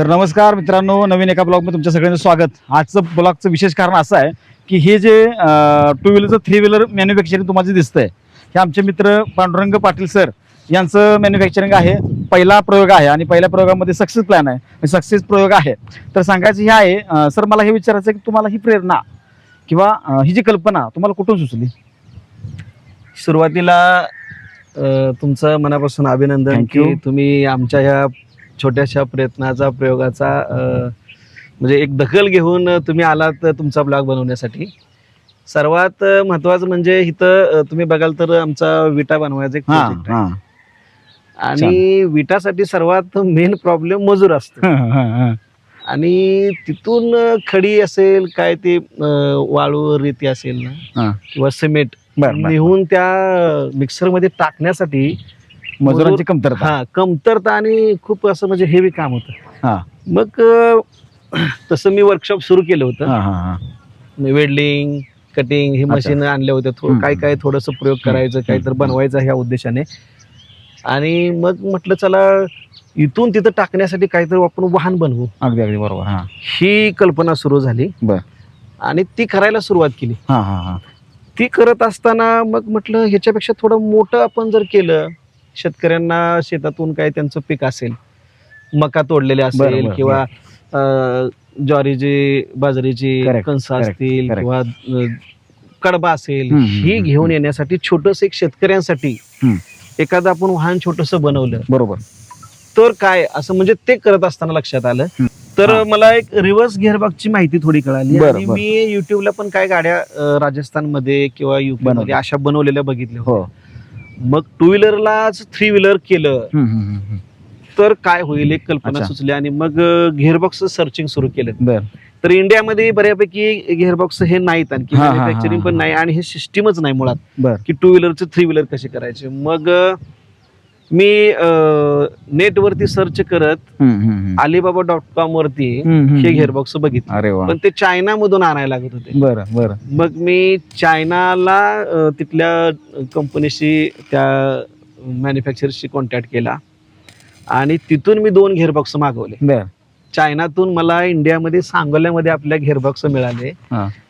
तर नमस्कार मित्रांनो नवीन एका ब्लॉगमध्ये तुमच्या सगळ्यांचं स्वागत. आजचं ब्लॉगचं विशेष कारण असं आहे की हे जे टू व्हीलरचं थ्री व्हीलर मॅन्युफॅक्चरिंग तुम्हाला जे दिसतंय हे आमचे मित्र पांडुरंग पाटील सर यांचं मॅन्युफॅक्चरिंग आहे. पहिला प्रयोग आहे आणि पहिल्या प्रयोगामध्ये सक्सेस प्लॅन आहे. सक्सेस प्रयोग आहे. तर सांगायचं हे आहे सर मला हे विचारायचं आहे की तुम्हाला ही प्रेरणा किंवा ही जी कल्पना तुम्हाला कुठून सुचली? सुरुवातीला तुमचं मनापासून अभिनंदन की. तुम्ही आमच्या ह्या छोट्याशा प्रयत्नाचा प्रयोगाचा म्हणजे एक दखल घेऊन तुम्ही आलात तुमचा ब्लॉग बनवण्यासाठी. सर्वात महत्वाचं म्हणजे इथं तुम्ही बघाल तर आमचा विटा बनवायचा एक प्रोजेक्ट आहे. आणि विटासाठी सर्वात मेन प्रॉब्लेम मजूर असतो. आणि तिथून खडी असेल काय ते वाळू रेती असेल. ना किंवा सिमेंट. नेहून त्या मिक्सरमध्ये टाकण्यासाठी मजुरांची मजूर- कमतरता. हा कमतरता आणि खूप असं म्हणजे हेवी काम होतं. हां. मग तसं मी वर्कशॉप सुरू केलं होतं. हां हां हां. वेल्डिंग कटिंग हे. मशीन आणले होते थोडं हम्म. काय काय थोडस प्रयोग करायचं काय तर बनवायचं ह्या उद्देशाने. आणि मग म्हटलं चला इथून तिथं टाकण्यासाठी काहीतरी आपण वाहन बनवू. अगदी अगदी बरोबर हां. कल्पना सुरू झाली. आणि ती करायला सुरुवात केली. ती करत असताना मग म्हटलं ह्याच्यापेक्षा थोडं मोठं आपण जर केलं शेतकऱ्यांना शेतातून काय त्यांचं पीक असेल मका तोडलेले असेल बरं, किंवा अं, ज्वारीची बाजरीची Correct, कणसं correct, असतील correct. किंवा अं, कडबा असेल हम्म, हम्म, ही हम्म, घेऊन. येण्यासाठी छोटस एक शेतकऱ्यांसाठी हम्म. एखादं आपण वाहन छोटस बनवलं बरोबर तर काय असं म्हणजे ते करत असताना लक्षात आलं हम्म. तर हा. मला एक रिव्हर्स गिअरबॉक्सची माहिती थोडी कळाली बरं, आणि बरं. मी युट्यूबला पण काय गाड्या अं, राजस्थानमध्ये किंवा युपी मध्ये बनवल्या. अशा बनवलेल्या बघितल्या हो. मग टू व्हीलरलाच थ्री व्हीलर केलं. तर काय होईल? एक कल्पना अच्छा. सुचली आणि मग गिअरबॉक्स सर्चिंग सुरू केलं. बर. तर इंडियामध्ये बऱ्यापैकी गिअरबॉक्स हे नाहीत आणखी हा, हा, हा, मॅन्युफॅक्चरिंग पण. नाही आणि हे सिस्टीमच नाही मुळात. बर. की टू व्हीलरचे थ्री व्हीलर कसे करायचे? मग अं, मी नेटवरती सर्च करत. अलिबाबा डॉट कॉम वरती हे. गिअरबॉक्स बघितले अरे पण ते चायना मधून आणायला लागत होते बर बर मग मी चायनाला तिथल्या कंपनीशी त्या मॅन्युफॅक्चरशी कॉन्टॅक्ट केला आणि तिथून मी दोन घेरबॉक्स मागवले बर चायनातून मला इंडियामध्ये सांगोल्यामध्ये आपल्या घेरबॉक्स मिळाले.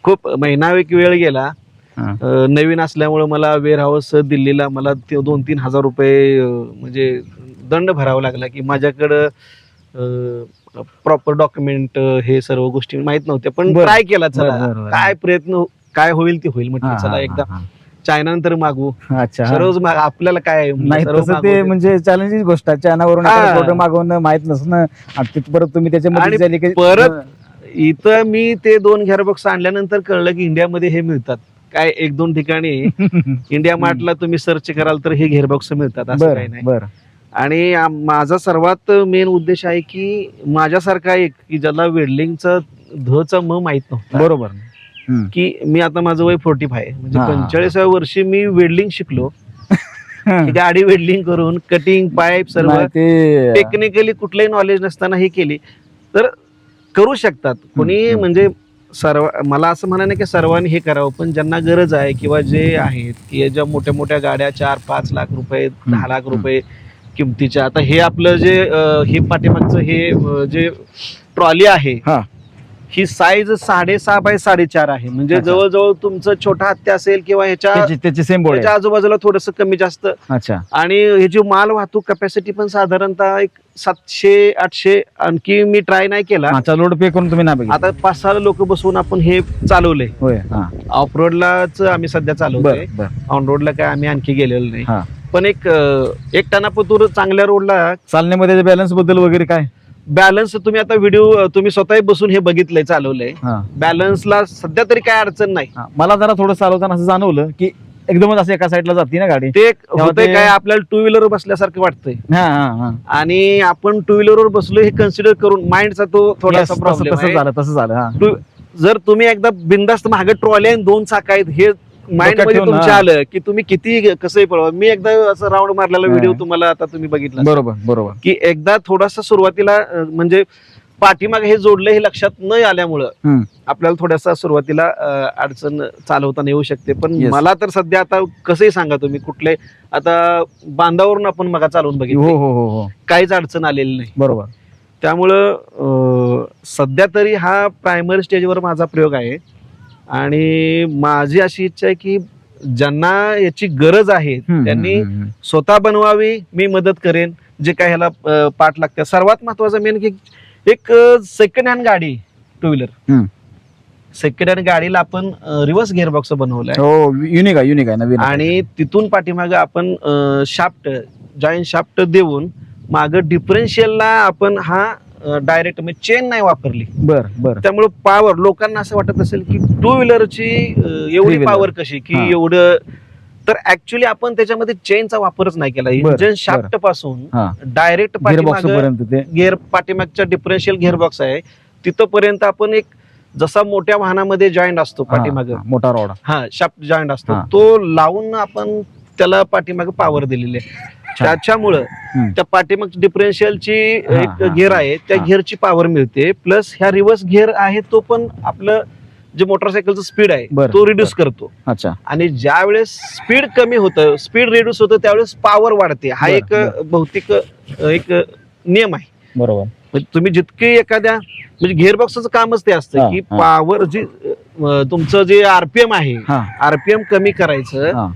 खूप महिना एक वेळ गेला. अ, नवीन असल्यामुळे मला वेअर हाऊस दिल्लीला मला ते दोन तीन हजार रुपये अ, म्हणजे दंड भरावा लागला की माझ्याकडं प्रॉपर डॉक्युमेंट हे सर्व गोष्टी माहीत नव्हत्या पण बरं. ट्राय केला चला बरं, बरं, बरं. काय प्रयत्न काय होईल ते होईल म्हटलं चला एकदा चायना नंतर मागू. अच्छा हा. सर्वच माग- आपल्याला काय आहे? नाही सर्व तसं मागवू ते. म्हणजे चॅलेंजिंग गोष्ट आहे हा. मागवणं माहीत नसणं आणि तिथं परत तुम्ही त्याच्यामध्ये आणि झाले की- परत- इथं मी ते दोन बॉक्स आणल्यानंतर कळलं की इंडियामध्ये हे मिळतात काय एक दोन ठिकाणी इंडिया मार्टला तुम्ही सर्च कराल तर हे घेरबॉक्स मिळतात असं काही नाही. बर. आणि माझा सर्वात मेन उद्देश आहे की माझ्यासारखा एक की ज्याला वेल्डिंगचं धचं म माहीत नव्हतं. बरोबर. की मी आता माझं वय फोर्टी फाय म्हणजे. पंचेचाळीसाव्या वर्षी मी वेल्डिंग शिकलो. की गाडी वेल्डिंग करून कटिंग पाईप सर्व टेक्निकली कुठलंही नॉलेज नसताना हे केली. तर करू शकतात. कोणी. म्हणजे सर्व मला असं म्हणा नाही की सर्वांनी हे करावं पण ज्यांना गरज आहे किंवा जे आहेत की ज्या मोठ्या मोठ्या गाड्या चार पाच लाख रुपये दहा लाख रुपये किमतीच्या आता हे आपलं जे अं, हे पाठीमागचं हे अं, जे ट्रॉली आहे हा. ही साईज साडेसहा बाय साडेचार आहे. म्हणजे अच्छा. जवळजवळ तुमचं छोटा हत्या असेल किंवा ह्याच्या त्याची त्याची सेम बोर्ड त्याच्या आजूबाजूला थोडस कमी जास्त. अच्छा. आणि ह्याची माल वाहतूक कॅपॅसिटी पण साधारणतः एक सातशे आठशे आणखी मी ट्राय नाही केला. अच्छा लोड पे करून तुम्ही ना बघितलं. आता पाच सहा लोक बसून आपण हे चालवलंय. होय हा. ऑफ रोडलाच आम्ही सध्या चालवतोय. बर बर. ऑन रोडला काय आम्ही आणखी गेलेलो नाही. हा. पण एक अं, एक टनापतूर चांगल्या रोडला चालण्यामध्ये बॅलन्सबद्दल वगैरे काय? बॅलन्स तुम्ही आता व्हिडिओ तुम्ही स्वतः बसून हे बघितलंय चालवलंय. हा. बॅलन्सला सध्या तरी काय अडचण नाही. हा. मला जरा थोडं चालवताना असं जाणवलं की एकदमच असं एका साईडला जाते ना गाडी. ते होतंय ते- काय आपल्याला टू व्हीलर बसल्यासारखं वाटतंय. हा हा हा. आणि आपण टू व्हीलरवर बसलो हे कन्सिडर करून माइंडचा तो Yes, थोडासा तसं प्रॉब्लेम झालं तसं झालं हा. जर तुम्ही एकदा बिंदास्त मागे ट्रॉली आणि दोन चाक आहेत हे माइंडमध्ये ठेवून, तुमच्या हा. आलं की तुम्ही किती कसंही पळवा. मी एकदा असं राऊंड मारलेला हा. व्हिडिओ तुम्हाला आता तुम्ही बघितला. बरोबर बरोबर. की एकदा थोडासा सुरुवातीला अं, म्हणजे पाठीमागे हे जोडलं हे लक्षात न आल्यामुळं. आपल्याला थोडासा सुरुवातीला अं, अडचण चालवताना येऊ शकते. पण Yes. मला तर सध्या आता कसंही सांगा तुम्ही कुठले आता बांधावरून आपण मगा चालवून हो बघितलं. हो हो हो काहीच अडचण आलेली नाही. बरोबर. त्यामुळं अं, सध्या तरी हा प्रायमरी स्टेजवर माझा प्रयोग आहे. आणि माझी अशी इच्छा आहे की ज्यांना याची गरज आहे त्यांनी. स्वतः बनवावी मी मदत करेन जे काय ह्याला पाठ लागते सर्वात महत्वाचं मेन की एक सेकंड हँड गाडी टू व्हीलर. सेकंड हँड गाडीला आपण रिव्हर्स गिअरबॉक्स बनवलाय हो युनिक आहे युनिक आहे नवीन. आणि तिथून पाठीमागे आपण शाफ्ट जॉईंट शाफ्ट देऊन माग डिफरन्शियलला आपण हा डायरेक्ट म्हणजे चेन नाही वापरली. बर बर. त्यामुळे पॉवर लोकांना असं वाटत असेल की टू व्हीलरची एवढी. पॉवर कशी की. एवढं तर ऍक्च्युली आपण त्याच्यामध्ये चेनचा वापरच नाही केला. इंजन शाफ्टपासून डायरेक्ट गिअरबॉक्स पर्यंत ते. गिअर पाठीमागच्या डिफरन्शियल गिअरबॉक्स आहे. तिथपर्यंत आपण एक जसा मोठ्या वाहनामध्ये जॉईंट असतो पाठीमाग. मोठा रॉड हा शाफ्ट जॉईंट असतो. तो लावून आपण त्याला पाठीमागे पॉवर दिलेली आहे. त्याच्यामुळं. त्या पाठीमाग डिफरन्शियलची एक गिअर आहे त्या. गिअरची पॉवर मिळते. प्लस ह्या रिव्हर्स गिअर आहे तो पण आपलं जे मोटरसायकलचं स्पीड आहे तो रिड्यूस करतो. अच्छा. आणि ज्या वेळेस स्पीड कमी होतं स्पीड रिड्यूस होतं त्यावेळेस पॉवर वाढते. हा एक भौतिक एक नियम आहे. बरोबर. म्हणजे तुम्ही जितके एखाद्या म्हणजे गिअरबॉक्सचं कामच ते असतं की. पॉवर जी तुमचं जे आरपीएम आहे आरपीएम कमी करायचं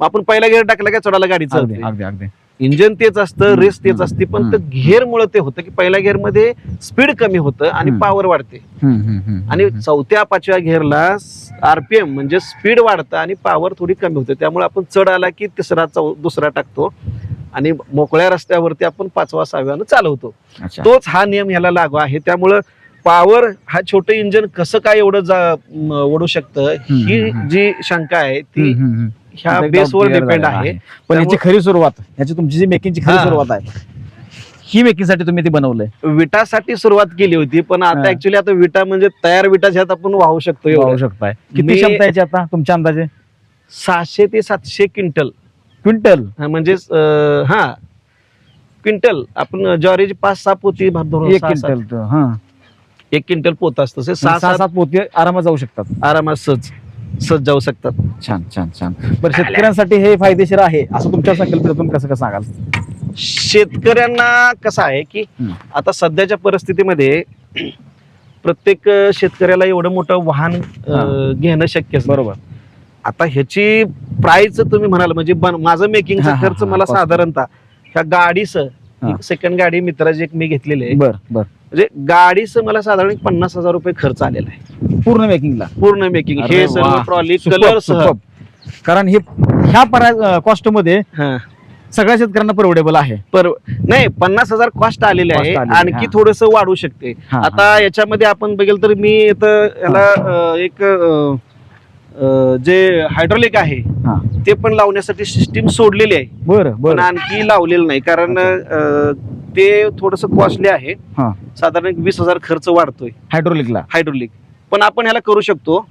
आपण पहिला गिअर टाकला काय चढायला गाडी अगदी चालते अगदी अगदी इंजन तेच असतं हम्म, रेस तेच हम्म, असते पण हम्म. ते गिअर मुळे ते होतं की पहिल्या गिअरमध्ये स्पीड कमी होतं आणि हम्म. पॉवर वाढते हम्म, हम्म, हम्म, आणि हम्म. चौथ्या पाचव्या गिअरला आरपीएम म्हणजे स्पीड वाढतं आणि पॉवर थोडी कमी होते त्यामुळे आपण चढ आला की तिसरा चौ दुसरा टाकतो आणि मोकळ्या रस्त्यावरती आपण पाचवा सहाव्यानं चालवतो अच्छा तोच हा नियम ह्याला लागू आहे त्यामुळं पॉवर हा छोटं इंजन कसं काय एवढं जा म, ओढू शकतं ही हम्म. जी शंका आहे ती हम्म, हम्म, हम्म. ह्या बेसवर डिपेंड आहे. पण याची खरी सुरुवात याची तुमची जी मेकिंगची खरी. सुरुवात आहे. ही मेकिंगसाठी तुम्ही ते बनवलंय. विटासाठी सुरुवात केली होती पण. आता ऍक्च्युली आता विटा म्हणजे तयार विटा ज्यात आपण वाहू शकतो वाहू शकताय. किती क्षमता याची आता तुमच्या अंदाजे? सहाशे ते सातशे क्विंटल. क्विंटल? म्हणजे हा. क्विंटल. आपण ज्वारीची पाच सहा पोती भात धरून एक क्विंटल एक क्विंटल पोत असतं. असे सहा सात पोते आरामात जाऊ शकतात. आरामात सहज सहज जाऊ शकतात छान छान छान बरं शेतकऱ्यांसाठी हे फायदेशीर आहे असं तुमच्या संकल्पनेतून कसं कसं सांगाल शेतकऱ्यांना कसं आहे की हम्म. आता सध्याच्या परिस्थितीमध्ये प्रत्येक शेतकऱ्याला एवढं मोठं वाहन अं, हा. घेणं शक्य बरोबर आता ह्याची प्राइस तुम्ही म्हणाल म्हणजे बन- माझं मेकिंगचा हा, खर्च हा, मला. साधारणतः ह्या गाडीचं. सेकंड गाडी मित्राची एक मी घेतलेली आहे. बर बर. म्हणजे गाडीचं मला साधारण एक पन्नास हजार रुपये खर्च आलेला आहे. पूर्ण मेकिंगला पूर्ण मेकिंग हे. सर्व ट्रॉली कलर. कारण हे ह्या कॉस्टमध्ये. सगळ्या शेतकऱ्यांना परवडेबल आहे. पर नाही पन्नास हजार कॉस्ट आलेले आहे. आणखी. थोडस वाढू शकते. आता याच्यामध्ये आपण बघेल तर मी इथं याला एक जे हायड्रोलिक आहे हा. ते पण लावण्यासाठी सिस्टीम सोडलेली आहे. बरं पण बरं आणखी लावलेलं नाही. कारण अं, ते थोडस कॉस्टली आहे. हा. साधारण एक वीस हजार खर्च वाढतोय. हायड्रोलिकला हायड्रोलिक पण आपण ह्याला करू शकतो.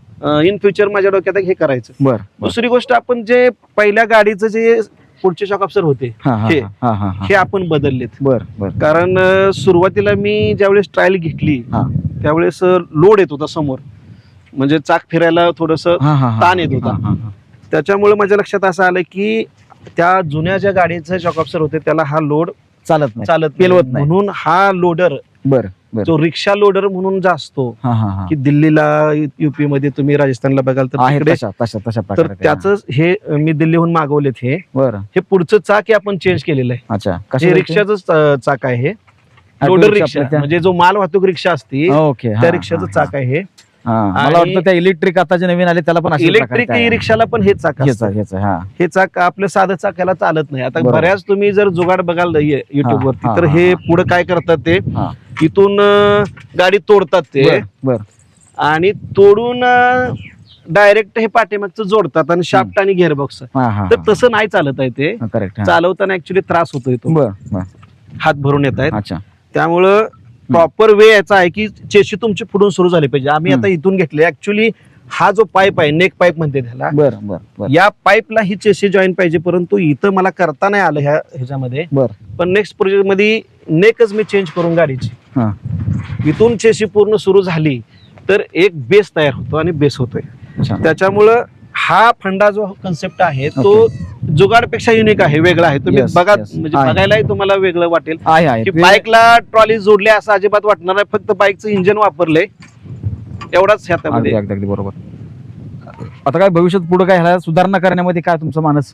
इन फ्युचर माझ्या डोक्यात हे करायचं. बर बर. दुसरी गोष्ट आपण जे पहिल्या गाडीचं जे पुढचे शॉक अप्सर होते हा हा हे. हा हा हा. हे आपण बदललेत. बर बर. कारण अं, सुरुवातीला मी ज्यावेळेस ट्रायल घेतली हा. त्यावेळेस लोड येत होता समोर. म्हणजे चाक फिरायला थोडस हा हा हा. ताण येत होता. हा, हा, हा. त्याच्यामुळे माझ्या लक्षात असं आलं की त्या जुन्या ज्या गाडीचे शॉक अप्सर होते त्याला हा लोड चालत नाही. चालत पेलवत नाही. म्हणून हा लोडर बर बर. जो रिक्षा लोडर म्हणून जा असतो हा हा हा. की दिल्लीला युपी मध्ये तुम्ही राजस्थानला बघाल तर आहे तिकडे तशा तशा तशा तर प्रकारे ते. त्याच हे. अं, मी दिल्लीहून मागवलेत हे. बरं. हे पुढचं चाक हे आपण चेंज केलेलं आहे. अच्छा. हे रिक्षाचं चाक आहे लोडर रिक्षा रिक्षा आपल्या त्या- म्हणजे जो माल वाहतूक रिक्षा असती त्या रिक्षाचं चाक आहे हा. मला वाटतं त्या इलेक्ट्रिक आता जे नवीन आले त्याला पण इलेक्ट्रिक आहे. रिक्षाला पण हे चाक हा चाक आपलं साधं चाक याला चालत नाही. आता. बऱ्याच तुम्ही जर जुगाड बघाल युट्यूब वरती हा, तर हा. पुढे काय करतात ते. इथून गाडी तोडतात ते. आणि तोडून डायरेक्ट हे पाठीमागचं जोडतात आणि शाफ्ट आणि गिअरबॉक्स तर तसं नाही चालत आहे ते. करेक्ट चालवताना ऍक्च्युली त्रास होतोय तो. हात भरून येत आहेत. त्यामुळं प्रॉपर वे याचा आहे की चेशी तुमची पुढून सुरू झाली पाहिजे. आम्ही आता इथून घेतले. ऍक्च्युली हा जो पाईप आहे नेक पाईप म्हणते त्याला बर बर बर. या पाईपला ही चेशी जॉईन पाहिजे. परंतु इथं मला करता नाही आलं ह्या ह्याच्यामध्ये. बर. पण नेक्स्ट प्रोजेक्टमध्ये नेकच मी चेंज करून गाडीची. हा. इथून चेशी पूर्ण सुरू झाली तर एक बेस तयार होतो आणि बेस होतोय. त्याच्यामुळं हा फंडा जो कन्सेप्ट आहे तो जुगाडपेक्षा युनिक आहे वेगळं आहे. तुम्ही Yes, बघा yes. म्हणजे आहे. बघायलाही तुम्हाला वेगळं वाटेल. आहे की बाईकला ट्रॉली जोडली असं अजिबात वाटणार नाही फक्त बाईकचं इंजिन वापरलंय एवढाच अगदी ह्याच्यामध्ये. अगदी अगदी बरोबर. आता काय भविष्यात पुढे काय ह्याला सुधारणा करण्यामध्ये काय तुमचं मानस?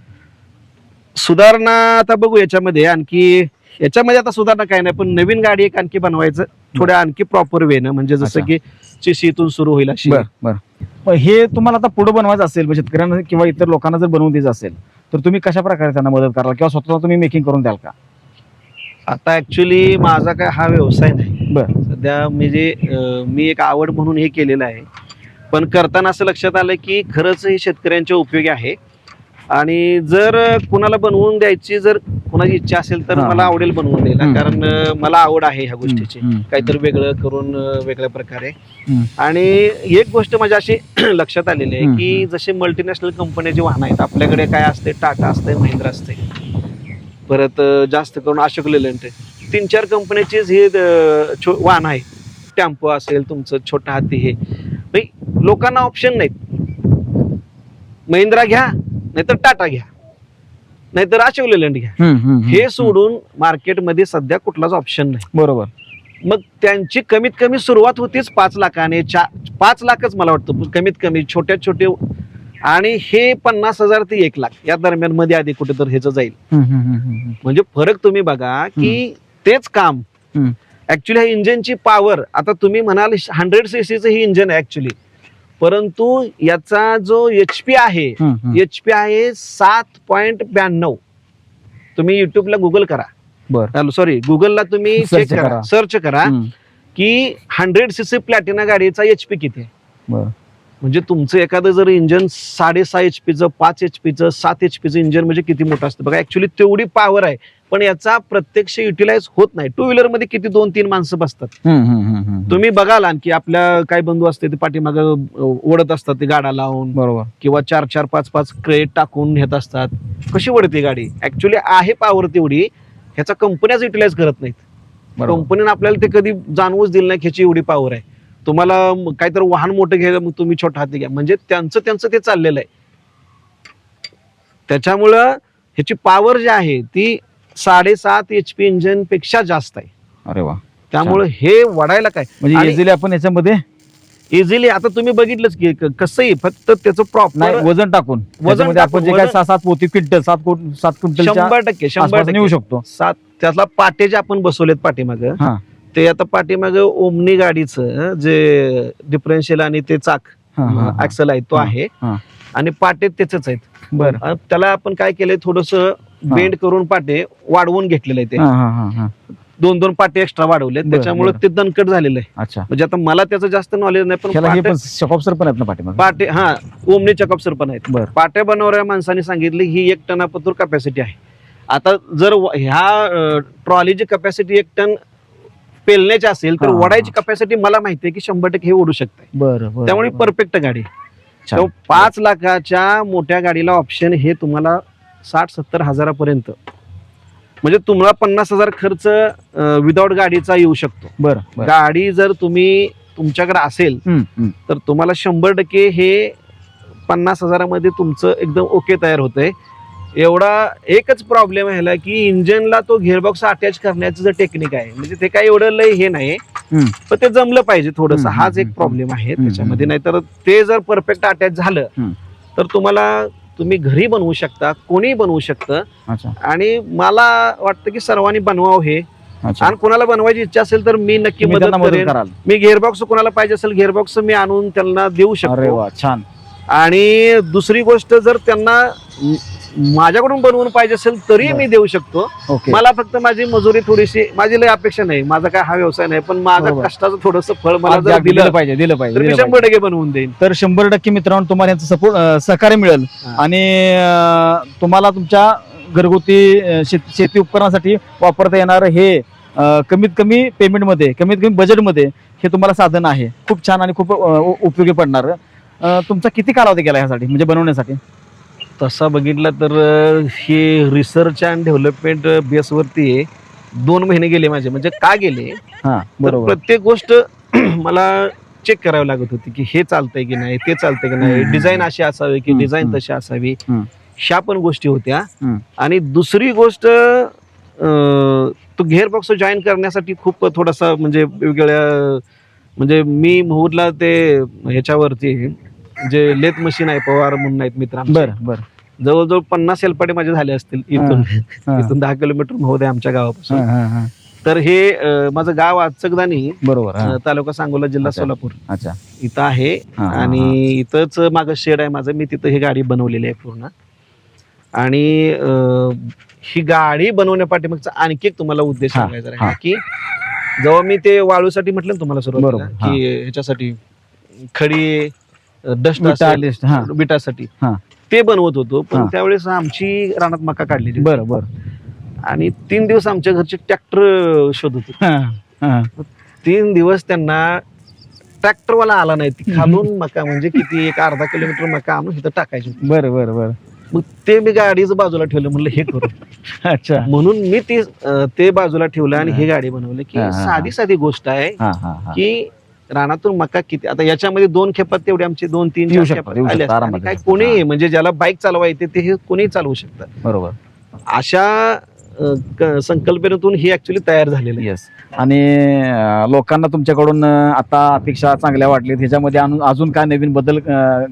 सुधारणा आता बघू याच्यामध्ये आणखी याच्यामध्ये आता सुधारणा काय नाही पण नवीन गाडी एक आणखी बनवायचं थोड्या आणखी प्रॉपर वेनं म्हणजे जसं अच्छा. की चिशीतून सुरू होईल अशी. बर बर. पण हे तुम्हाला आता पुढे बनवायचं असेल म्हणजे शेतकऱ्यांना किंवा इतर लोकांना जर बनवून द्यायचं असेल तर तुम्ही कशा प्रकारे त्यांना मदत कराल किंवा स्वतः तुम्ही मेकिंग करून द्याल का? आता ऍक्च्युली माझा काय हा व्यवसाय नाही. बर. सध्या मी जे अं, मी एक आवड म्हणून हे केलेलं आहे. पण करताना असं लक्षात आलं की खरंच हे शेतकऱ्यांच्या उपयोगी आहे. आणि जर कुणाला बनवून द्यायची जर कुणाची इच्छा असेल तर. मला आवडेल बनवून द्यायला. कारण मला आवड आहे ह्या गोष्टीची. काहीतरी वेगळं करून वेगळ्या प्रकारे. आणि एक गोष्ट माझ्या अशी लक्षात आलेली आहे की जसे मल्टीनॅशनल कंपन्या जे वाहन आहेत आपल्याकडे काय असते टाटा असते महिंद्रा असते. परत जास्त करून अशोक लेलंट तीन चार कंपन्याचीच हे वाहन आहे टेम्पो असेल तुमचं छोटा हाती हे. लोकांना ऑप्शन नाहीत. महिंद्रा घ्या. नाहीतर टाटा घ्या. नाहीतर अशोक लेलंट घ्या. हे सोडून मार्केटमध्ये सध्या कुठलाच ऑप्शन नाही. बरोबर. मग त्यांची कमीत कमी सुरुवात होतीच पाच लाखाने चा पाच लाखच मला वाटतं कमीत कमी छोट्या छोटे आणि हे पन्नास हजार ते एक लाख या दरम्यानमध्ये आधी कुठेतरी ह्याचं जाईल. म्हणजे फरक तुम्ही बघा की तेच काम. ऍक्च्युली ह्या इंजिनची पॉवर आता तुम्ही म्हणाल हंड्रेड सीसीचं ही इंजिन आहे ऍक्च्युली परंतु याचा जो एच पी आहे. एच पी आहे सात पॉईंट ब्याण्णव. तुम्ही युट्यूबला गुगल करा. बर. सॉरी गुगलला तुम्ही चेक करा. सर्च करा की हंड्रेड सीसी प्लॅटिना गाडीचा एच पी किती आहे. म्हणजे तुमचं एखादं जर इंजन साडेसहा एच पीचं पाच एच पीचं सात एच पीचं इंजन म्हणजे किती मोठं असतं? बघा ऍक्च्युली तेवढी पॉवर आहे. पण याचा प्रत्यक्ष युटिलाइज होत नाही. टू व्हीलरमध्ये किती दोन तीन माणसं बसतात. तुम्ही बघाल आणखी आपल्या काय बंधू असते ते पाठीमाग ओढत असतात ते गाडा लावून. बरोबर. किंवा चार चार पाच पाच क्रेट टाकून घेत असतात. कशी वडते गाडी? ऍक्च्युली आहे पॉवर तेवढी ह्याचा कंपन्याच युटिलाइज करत नाहीत. कंपनीने आपल्याला ते कधी जाणवूच दिलं नाही ह्याची एवढी पॉवर आहे. तुम्हाला काहीतरी वाहन मोठं घ्यायला मग तुम्ही छोटा हाती घ्या. म्हणजे त्यांचं त्यांचं ते चाललेलं आहे. त्याच्यामुळं ह्याची पॉवर जी आहे ती साडेसात एच पी इंजिनपेक्षा जास्त आहे. अरे वा. त्यामुळे हे वडायला काय? म्हणजे आणि- इझिली आपण याच्यामध्ये? इझिली आता तुम्ही बघितलंच की क- कसंही फक्त त्याचं नाही प्रॉपर वजन टाकून. त्याच्यामध्ये आपण टाकून, जे काय वजन- सहा सात पोती क्विंटल सात कोट सात क्विंटलच्या शंभर टक्के शंभर आसपास नेऊ टक्के शकतो. सात त्यातला पाटे जे आपण बसवलेत पाठीमाग हा. ते आता पाठीमाग ओमनी गाडीचं जे डिफरन्शियल आणि ते चाक हा, हा, हा. ऍक्सल आहे तो हा, आहे. हा. आणि पाटे त्याच आहेत. बर. त्याला आपण काय केलंय थोडस बेंड करून पाटे वाढवून घेतलेलं आहे ते दोन दोन पाटे एक्स्ट्रा वाढवले त्याच्यामुळे. ते दणकट झालेलं आहे. अच्छा. म्हणजे आता मला त्याचं जास्त नॉलेज नाही पण हे पाटे- पण आहेत ना पाठीमागे पाटे हा ओमनी चकअपसर पण आहेत. बर. पाट्या बनवणाऱ्या माणसाने सांगितली ही एक टनापतूर कॅपॅसिटी आहे. आता जर व- ह्या ट्रॉलीची कॅपॅसिटी एक टन पेलण्याची असेल तर हा, वडायची कॅपॅसिटी मला माहिती आहे की शंभर टक्के हे ओढू शकते बर बर त्यामुळे बर. परफेक्ट गाडी छान. पाच लाखाच्या मोठ्या गाडीला ऑप्शन हे तुम्हाला साठ सत्तर हजारापर्यंत. म्हणजे तुम्हाला पन्नास हजार खर्च विदाउट गाडीचा येऊ शकतो. बर बर. गाडी जर तुम्ही तुमच्याकडे असेल. तर तुम्हाला शंभर टक्के हे पन्नास हजारामध्ये तुमचं एकदम ओके तयार होतंय. एवढा एकच प्रॉब्लेम आहे की इंजिनला तो गिअरबॉक्स अटॅच करण्याचं जे टेक्निक आहे म्हणजे ते काय एवढं लय हे नाही. पण ते जमलं पाहिजे थोडस. हाच एक प्रॉब्लेम आहे त्याच्यामध्ये. नाहीतर ते जर परफेक्ट अटॅच झालं. तर तुम्हाला तुम्ही घरी बनवू शकता कोणी बनवू शकतं. आणि मला वाटतं की सर्वांनी बनवावं हे. आणि कोणाला बनवायची इच्छा असेल तर मी नक्की मदत करेन. कराल. मी गिअरबॉक्स कोणाला पाहिजे असेल गिअरबॉक्स मी आणून त्यांना देऊ शकतो. छान. आणि दुसरी गोष्ट जर त्यांना माझ्याकडून बनवून पाहिजे असेल तरी. मी देऊ शकतो. ओके. मला फक्त माझी मजुरी थोडीशी माझी लय अपेक्षा नाही. माझा काय हा व्यवसाय नाही पण माझा बरोबर. कष्टाचं थोडस फळ मला जर दिलं दिलं पाहिजे दिलं पाहिजे तर मी दिलं शंभर. टक्के बनवून देईन. तर शंभर टक्के मित्रांनो तुम्हाला यांचं सपोर्ट सहकार्य मिळेल. हा. आणि अं, तुम्हाला तुमच्या घरगुती अं, शेत- शेती उपकरणासाठी वापरता येणार हे अं, कमीत कमी पेमेंटमध्ये कमीत कमी बजेटमध्ये हे तुम्हाला साधन आहे. खूप छान आणि खूप अं, उ- उपयोगी पडणार. अं, तुमचा किती कालावधी गेला ह्यासाठी म्हणजे बनवण्यासाठी? तसा बघितलं तर हे रिसर्च अँड डेव्हलपमेंट बेसवरती. दोन महिने गेले माझे म्हणजे का गेले हा तर बरोबर प्रत्येक गोष्ट मला चेक करावी लागत होती की हे चालतंय की नाही ते चालतंय की नाही हम्म. डिझाईन अशी असावी की हम्म, डिझाईन हम्म. तशी असावी हम्म. ह्या पण गोष्टी होत्या हम्म. आणि दुसरी गोष्ट अं, तो घेअर बॉक्स जॉईन करण्यासाठी खूप थोडासा म्हणजे वेगवेगळ्या म्हणजे मी मुहूर्तला ते ह्याच्यावरती जे लेथ मशीन आहे पवार म्हणून आहेत मित्र आमचे. बर बर जवळजवळ पन्नास हेलपाटे माझे झाले असतील इथून. इथून दहा किलोमीटर होते आमच्या गावापासून. तर हे माझं गाव आचकदानी बरोबर तालुका सांगोला जिल्हा. सोलापूर अच्छा इथं आहे आणि इथंच मागं शेड आहे माझं मी तिथं ही गाडी बनवलेली आहे पूर्ण आणि ही गाडी बनवण्यापाठीमागचा आणखी एक तुम्हाला उद्देश सांगायचा. आहे की जेव्हा मी ते वाळूसाठी म्हटलं तुम्हाला हा. की ह्याच्यासाठी खडी डस्ट लिस्ट हा बिटासाठी हा. ते बनवत होतो पण हा. त्यावेळेस आमची रानात मका काढलेली होती. बर बर आणि तीन दिवस आमच्या घरचे ट्रॅक्टर शोधत होते हा, हा. तीन दिवस त्यांना ट्रॅक्टरवाला आला नाही ती खालून मका म्हणजे किती एक अर्धा किलोमीटर मका आणून इथं टाकायची होती. बर बर बर मग ते मी गाडीच बाजूला ठेवलं म्हणलं हे करू अच्छा म्हणून मी ती अं, ते बाजूला ठेवलं आणि ही गाडी बनवली की हा, हा, हा. साधी साधी गोष्ट आहे हा हा हा की रानातून मका किती आता याच्यामध्ये दोन खेपात तेवढे आमचे दोन तीन येऊ चार शकतात, खेपात येऊ आले शकतात, असतात. आरामात आणि काय येऊ शकतात. कोणीही म्हणजे ज्याला बाईक चालवा येते ते हे कोणीही चालवू शकतं. बरोबर. अशा अं, क- संकल्पनेतून ही ऍक्च्युली तयार झालेली आहे. येस आणि अं, लोकांना तुमच्याकडून अं, आता अपेक्षा चांगल्या वाटल्या त्याच्यामध्ये अनु- अजून काय नवीन बदल अं,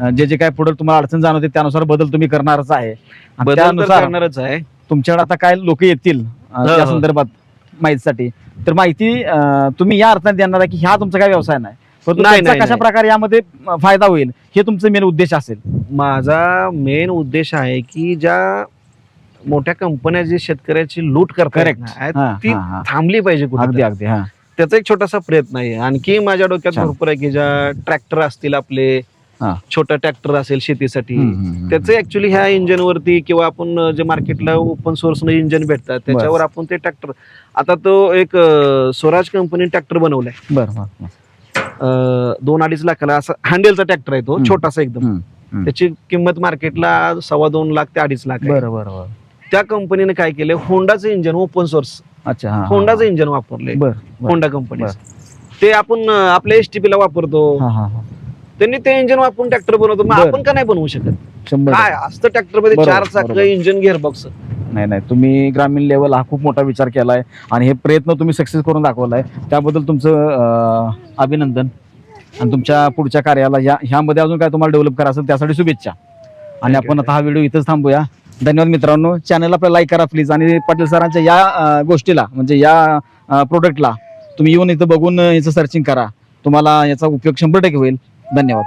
अं, जे जे काय पुढे तुम्हाला अडचण जाणवते त्यानुसार बदल तुम्ही करणारच आहे. आणि बदल तर त्यानुसार करणारच आहे. तुमच्याकडे आता काय लोक येतील अं, हो, त्या हो. संदर्भात माहितीसाठी? तर माहिती अं, तुम्ही या अर्थाने देणार आहे की हा तुमचा काय व्यवसाय नाही. परंतु नाही, त्याचा नाही, कशा नाही. प्रकारे यामध्ये अं, फायदा होईल हे तुमचं मेन उद्देश असेल. माझा मेन उद्देश आहे की ज्या मोठ्या कंपन्या जी शेतकऱ्याची लूट ना, ती थांबली पाहिजे कुठे अगदी हा. त्याचा एक छोटासा प्रयत्न आहे. आणखी माझ्या डोक्यात. भरपूर आहे की ज्या ट्रॅक्टर असतील आपले हा. छोटा ट्रॅक्टर असेल शेतीसाठी हम्म, हम्म, हम्म. त्याचे ऍक्च्युली ह्या इंजिन वरती किंवा आपण जे मार्केटला ओपन सोर्स इंजिन भेटतात त्याच्यावर आपण ते ट्रॅक्टर आता तो एक अं, स्वराज कंपनी ट्रॅक्टर बनवलाय बरं बरं, बरं. अं, दोन अडीच लाखाला असा हँडेलचा ट्रॅक्टर आहे तो हम्म. छोटासा एकदम हम्म, हम्म. त्याची किंमत मार्केटला सव्वा दोन लाख ते अडीच लाख आहे. बरं बरं बरं त्या कंपनीने काय केलं होंडाचं इंजन ओपन सोर्स अच्छा हा, हा होंडाचं इंजन वापरले बरं बरं. होंडा कंपनी ते आपण अं, आपल्या एसटीपी ला वापरतो हा हा हा त्यांनी ते इंजन वापरून ट्रॅक्टर बनवतो. मग बरं. आपण का नाही बनवू शकत? शंभर काय? असतं ट्रॅक्टरमध्ये बरोबर, चार चाक बरोबर. इंजन गिअर बॉक्स नाही नाही. तुम्ही ग्रामीण लेवल हा खूप मोठा विचार केलाय आणि हे प्रयत्न तुम्ही सक्सेस करून दाखवलाय. त्याबद्दल तुमचं अं, अभिनंदन. आणि तुमच्या पुढच्या कार्याला या ह्यामध्ये अजून काय तुम्हाला डेव्हलप करा असेल त्यासाठी शुभेच्छा. आणि आपण आता हा व्हिडिओ इथंच थांबूया. धन्यवाद मित्रांनो. चॅनल आपल्याला लाईक करा प्लीज आणि पाटील सरांच्या या अं, गोष्टीला म्हणजे या प्रोडक्टला तुम्ही येऊन इथं बघून अं, याचं सर्चिंग करा. तुम्हाला याचा उपयोग शंभर टक्के होईल. धन्यवाद.